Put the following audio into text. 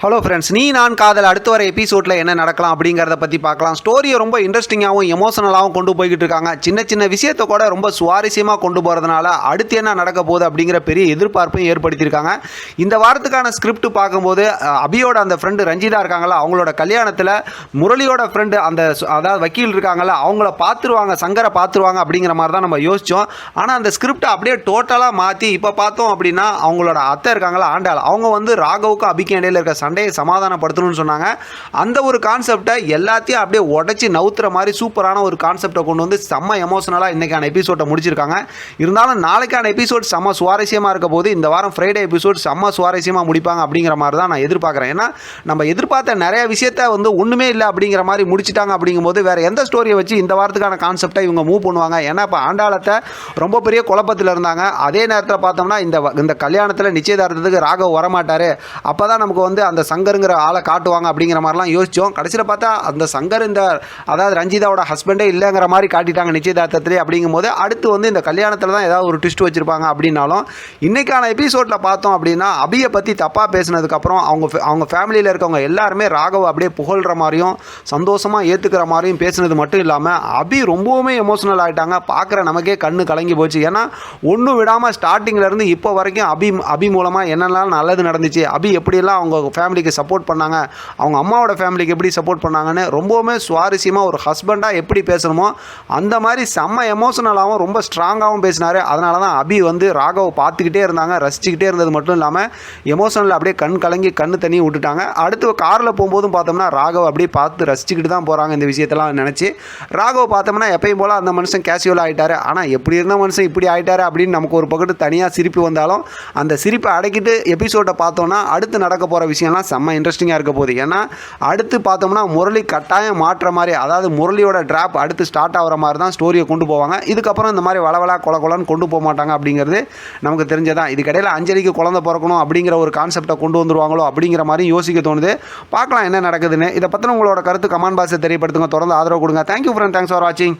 Hello friends நீ நான் காதல் அடுத்த வர எபிசோடில் என்ன நடக்கலாம் அப்படிங்கிறத பற்றி பார்க்கலாம். ஸ்டோரியை ரொம்ப இன்ட்ரெஸ்டிங்காகவும் எமோஷனலாகவும் கொண்டு போய்கிட்டு இருக்காங்க. சின்ன சின்ன விஷயத்தை கூட ரொம்ப சுவாரஸ்யமாக கொண்டு போகிறதுனால அடுத்து என்ன நடக்க போகுது அப்படிங்கிற பெரிய எதிர்பார்ப்பையும் ஏற்படுத்தியிருக்காங்க. இந்த வாரத்துக்கான ஸ்கிரிப்ட் பார்க்கும்போது அபியோட அந்த ஃப்ரெண்டு ரஞ்சிதா இருக்காங்களா அவங்களோட கல்யாணத்தில் முரளியோட ஃப்ரெண்டு அந்த அதாவது வக்கீல் இருக்காங்கல்ல அவங்கள பார்த்துருவாங்க சங்கரை பார்த்துருவாங்க அப்படிங்கிற மாதிரி தான் நம்ம யோசித்தோம் ஆனால் அந்த ஸ்கிரிப்டை அப்படியே டோட்டலாக மாற்றி இப்போ பார்த்தோம் அப்படின்னா அவங்களோட அத்தை இருக்காங்களா ஆண்டாள் அவங்க வந்து ராகவுக்கும் அபிக்கு இடையில இருக்க சண்டையை சமாதானப்படுத்தணும்னு சொன்னாங்க. அந்த ஒரு கான்செப்டை எல்லாத்தையும் அப்படியே உடச்சி நவுத்துற மாதிரி சூப்பரான ஒரு கான்செப்டை கொண்டு வந்து செம்ம எமோஷனலாக இன்றைக்கான எபிசோட்டை முடிச்சிருக்காங்க. இருந்தாலும் நாளைக்கான எபிசோட் செம்ம சுவாரஸ்யமாக இருக்க போது இந்த வாரம் ஃப்ரைடே எபிசோட் செம்ம சுவாரஸ்யமாக முடிப்பாங்க அப்படிங்கிற மாதிரி தான் நான் எதிர்பார்க்குறேன். ஏன்னா நம்ம எதிர்பார்த்த நிறைய விஷயத்த வந்து ஒன்றுமே இல்லை அப்படிங்கிற மாதிரி முடிச்சிட்டாங்க அப்படிங்கும்போது வேறு எந்த ஸ்டோரியை வச்சு இந்த வாரத்துக்கான கான்செப்டை இவங்க மூவ் பண்ணுவாங்க? ஏன்னா இப்போ ஆண்டாளத்தை ரொம்ப பெரிய குழப்பத்தில் இருந்தாங்க. அதே நேரத்தில் பார்த்தோம்னா இந்த வ- இந்த கல்யாணத்தில் நிச்சயதார்த்தத்துக்கு ராகவ் வரமாட்டார். அப்போ தான் நமக்கு வந்து அந்த அந்த சங்கருங்கிற ஆளை காட்டுவாங்க அப்படிங்கிற மாதிரிலாம் யோசித்தோம் கடைசியில் பார்த்தா அந்த சங்கர் இந்த அதாவது ரஞ்சிதாவோட ஹஸ்பண்டே இல்லைங்கிற மாதிரி காட்டிட்டாங்க நிச்சயதார்த்தத்திலே அப்படிங்கும்போது அடுத்து வந்து இந்த கல்யாணத்தில் தான் ஏதாவது ஒரு ட்விஸ்ட் வச்சுருப்பாங்க அப்படின்னாலும் இன்றைக்கான எபிசோடில் பார்த்தோம் அப்படின்னா அபியை பற்றி தப்பாக பேசினதுக்கப்புறம் அவங்க அவங்க ஃபேமிலியில் இருக்கவங்க எல்லாருமே ராகவ் அப்படியே புகழ்கிற மாதிரியும் சந்தோஷமாக ஏற்றுக்கிற மாதிரியும் பேசினது மட்டும் இல்லாமல் அபி ரொம்பவுமே எமோஷனல் ஆகிட்டாங்க பார்க்குற நமக்கே கண்ணு கலங்கி போச்சு. ஏன்னா ஒன்றும் விடாமல் ஸ்டார்டிங்கிலேருந்து இப்போ வரைக்கும் அபி அபி மூலமாக என்னெல்லாம் நல்லது நடந்துச்சு அபி எப்படியெல்லாம் அவங்க ஃபேமிலிக்கு சப்போர்ட் பண்ணாங்க. அவங்க அம்மாவோட ஃபேமிலிக்கு எப்படி சப்போர்ட் பண்ணாங்கன்னு ரொம்பவுமே சுவாரஸ்யமாக ஒரு ஹஸ்பண்டாக எப்படி பேசணுமோ அந்த மாதிரி செம்ம எமோஷனலாகவும் ரொம்ப ஸ்ட்ராங்காகவும் பேசினார். அதனால தான் அபி வந்து ராகவை பார்த்துக்கிட்டே இருந்தாங்க ரசிச்சுக்கிட்டே இருந்தது மட்டும் இல்லாமல் எமோஷனல் அப்படியே கண் கலங்கி கண்ணு தண்ணி விட்டுட்டாங்க. அடுத்து காரில் போகும்போதும் பார்த்தோம்னா ராகவ் அப்படியே பார்த்து ரசிச்சுக்கிட்டு தான் போகிறாங்க இந்த விஷயத்தெல்லாம் நினச்சி. ராகவ் பார்த்தோம்னா எப்பயும் போல் அந்த மனுஷன் கேஷுவல் ஆகிட்டாரு ஆனால் எப்படி இருந்த மனுஷன் இப்படி ஆகிட்டாரு அப்படின்னு நமக்கு ஒரு பக்கத்து தனியாக சிரிப்பு வந்தாலும் அந்த சிரிப்பை அடக்கிட்டு எபிசோடை பார்த்தோன்னா அடுத்து நடக்க போகிற விஷயம்லாம் செம்ம இன்ட்ரெஸ்டிங்காக இருக்க போகுது. ஏன்னா அடுத்து பார்த்தோம்னா முரளி கட்டாயம் மாற்ற மாதிரி அதாவது முரளியோட ட்ராப் அடுத்து ஸ்டார்ட் ஆகிற மாதிரி தான் ஸ்டோரியை கொண்டு போவாங்க. இதுக்கப்புறம் இந்த மாதிரி வளவலா கொல கொலன்னு கொண்டு போக மாட்டாங்க அப்படிங்கிறது நமக்கு தெரிஞ்சதான். இதுக்கிடையில் அஞ்சலிக்கு குழந்தை பிறக்கணும் அப்படிங்கிற ஒரு கான்செப்டை கொண்டு வந்துருவாங்களோ அப்படிங்கிற மாதிரி யோசிக்க தோணுது. பார்க்கலாம் என்ன நடக்குதுன்னு. இதை பற்றின உங்களோட கருத்து கமான் பாஸை தெரியப்படுத்துங்க. தொடர்ந்து ஆதரவு கொடுங்க. தேங்க்யூ ஃப்ரெண்ட் தேங்க்ஸ் ஃபார் வாட்சிங்